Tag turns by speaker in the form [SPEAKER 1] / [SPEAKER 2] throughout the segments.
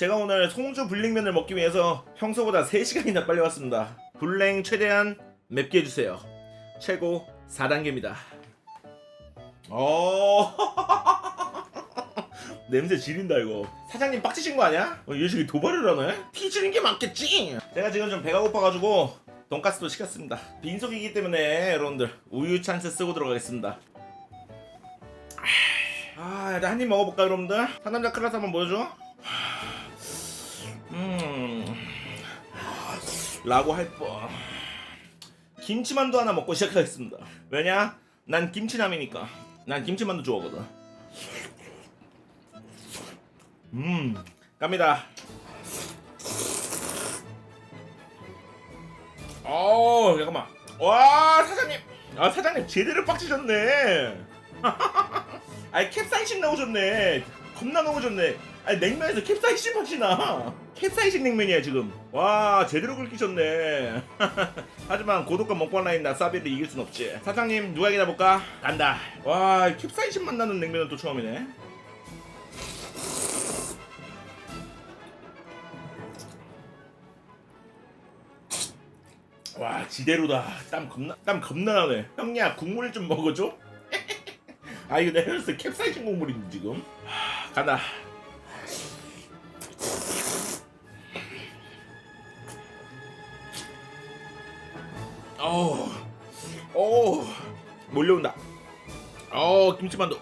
[SPEAKER 1] 제가 오늘 송주 불냉면을 먹기 위해서 평소보다 3시간이나 빨리 왔습니다. 불냉 최대한 맵게 해주세요. 최고 4단계입니다. 어 냄새 지린다 이거. 사장님 빡치신 거 아니야? 어, 이 녀석이 도발을 하네? 피지는 게 맞겠지. 제가 지금 좀 배가 고파가지고 돈가스도 시켰습니다. 빈속이기 때문에 여러분들 우유 찬스 쓰고 들어가겠습니다. 아, 일단 한 입 먹어볼까 여러분들? 상남자 클라스 한번 보여줘. 라고 할 뻔. 김치만두 하나 먹고 시작하겠습니다. 왜냐? 난 김치남이니까. 난 김치만두 좋아하거든. 음, 갑니다. 어, 잠깐만. 와, 사장님. 아, 사장님 제대로 빡치셨네. 아니 캡사이신 나오셨네. 겁나 나오셨네. 아니 냉면에서 캡사이신 맛이 나. 캡사이신 냉면이야 지금. 와 제대로 긁히셨네. 하지만 고독한 먹방 라인 나사비를 이길 순 없지. 사장님 누가 이기나 볼까? 간다. 와 캡사이신 맛 나는 냉면은 또 처음이네. 와 지대로다. 땀 겁나 땀 겁나 나네. 형님 국물 좀 먹어줘. 아 이거 내가 그래서 캡사이신 국물인데 지금. 하, 간다. 어우, 어우, 몰려온다. 어우, 김치만두.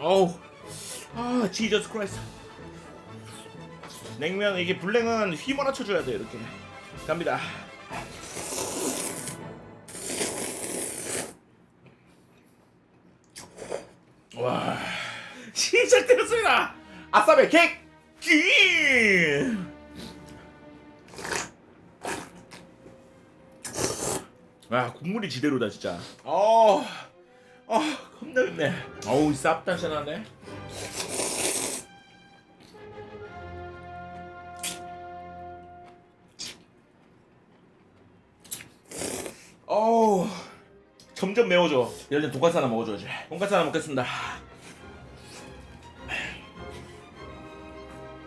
[SPEAKER 1] 어우, 아, 지저스 크라이스. 냉면 이게 불냉은 휘몰아 쳐줘야 돼 이렇게. 갑니다. 와, 시작되었습니다. 아싸베 객 기. 와 국물이 지대로다 진짜. 어, 어 겁나 맵네. 어우 쌉다시하네. 어우 점점 매워져. 이럴 때 돈가스 하나 먹어줘야지. 돈가스 하나 먹겠습니다.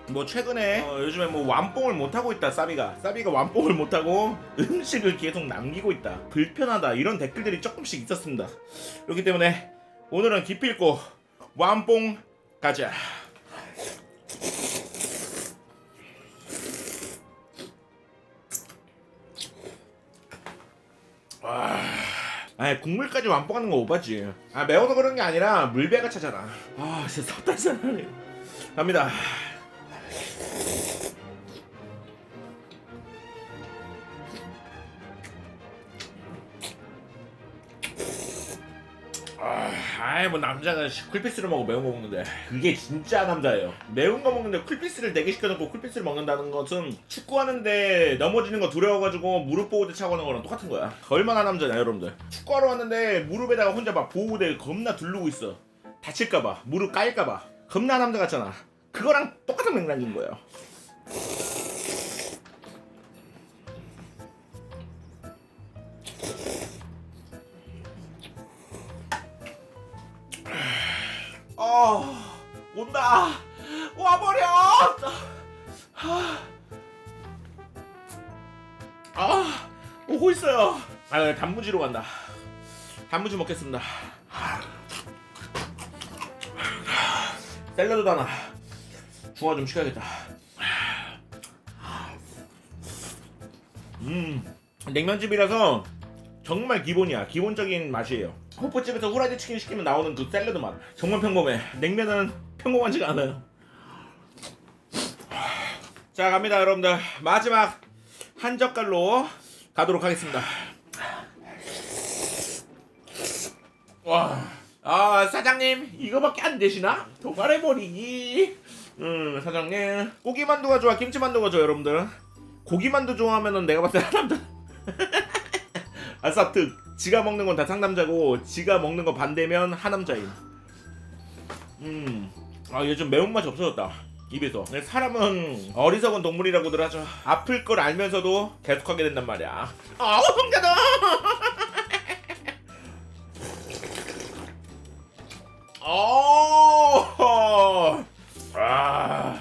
[SPEAKER 1] 뭐 최근에 어, 요즘에 뭐 완뽕을 못 하고 있다 사비가. 사비가 완뽕을 못 하고 음식을 계속 남기고 있다. 불편하다. 이런 댓글들이 조금씩 있었습니다. 그렇기 때문에 오늘은 기필코 완뽕 가자. 와, 아 국물까지 완뽕하는 거 오바지. 아 매워서 그런 게 아니라 물배가 차잖아. 아 진짜 섭다잖아 갑니다 아, 아이 뭐 남자가 쿨피스를 먹고 매운 거 먹는데 그게 진짜 남자예요. 매운 거 먹는데 쿨피스를 4개 시켜놓고 쿨피스를 먹는다는 것은 축구하는데 넘어지는 거 두려워가지고 무릎 보호대 차고 하는 거랑 똑같은 거야. 얼마나 남자냐 여러분들. 축구하러 왔는데 무릎에다가 혼자 막 보호대 겁나 두르고 있어. 다칠까봐 무릎 까일까봐 겁나 남자 같잖아. 그거랑 똑같은 맥락인 거예요. 아 온다. 와버려. 아 오고 있어요. 아 단무지로 간다. 단무지 먹겠습니다. 샐러드도 하나. 중화 좀 시켜야겠다. 음 냉면집이라서 정말 기본이야. 기본적인 맛이에요 호프집에서 후라이드 치킨 시키면 나오는 그 샐러드 맛 정말 평범해. 냉면은 평범하지가 않아요. 자 갑니다 여러분들. 마지막 한 젓갈로 가도록 하겠습니다. 와, 아 사장님 이거밖에 안 되시나? 도발해버리기 음 사장님. 고기만두가 좋아 김치만두가 좋아 여러분들. 고기만두 좋아하면은 내가 봤을 때 사람들. 아싸 특 지가 먹는 건 다 상남자고 지가 먹는 거 반대면 하남자임. 음 아 요즘 매운맛이 없어졌다 입에서. 근데 사람은 어리석은 동물이라고들 하죠. 아플 걸 알면서도 계속하게 된단 말이야. 아우 성자다 어, 아,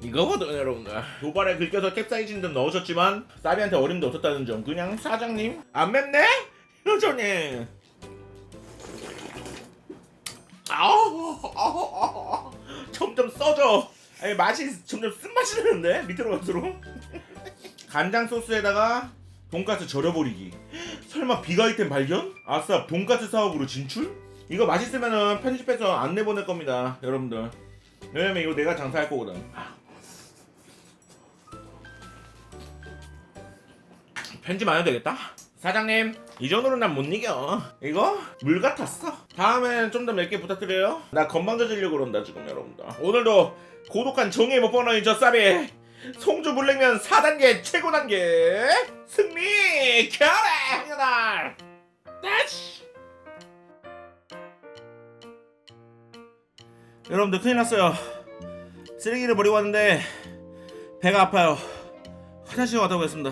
[SPEAKER 1] 이거거든 여러분들. 도발에 긁혀서 캡사이신 좀 넣으셨지만 사비한테 어림도 없었다는 점 그냥 사장님 안 맵네? 효정님 아우, 아우, 아우, 점점 써져. 아니 맛이 점점 쓴맛이 나는데? 밑으로 갈수록 간장 소스에다가 돈가스 절여버리기. 설마 비가이템 발견? 아싸 돈가스 사업으로 진출? 이거 맛있으면은 편집해서 안 내보낼 겁니다 여러분들. 왜냐면 이거 내가 장사할 거거든. 편집 안 해도 되겠다 사장님 이 정도는 난못 이겨. 이거? 물 같았어. 다음엔 좀더몇개 부탁드려요. 나 건방져지려고 그런다 지금 여러분들. 오늘도 고독한 정의의 못번호인 저 쌉이 송주 물냉면 4단계 최고 단계 승리! 결의 황여날 다시! 여러분들 큰일 났어요. 쓰레기를 버리고 왔는데 배가 아파요. 화장실 갔다 오겠습니다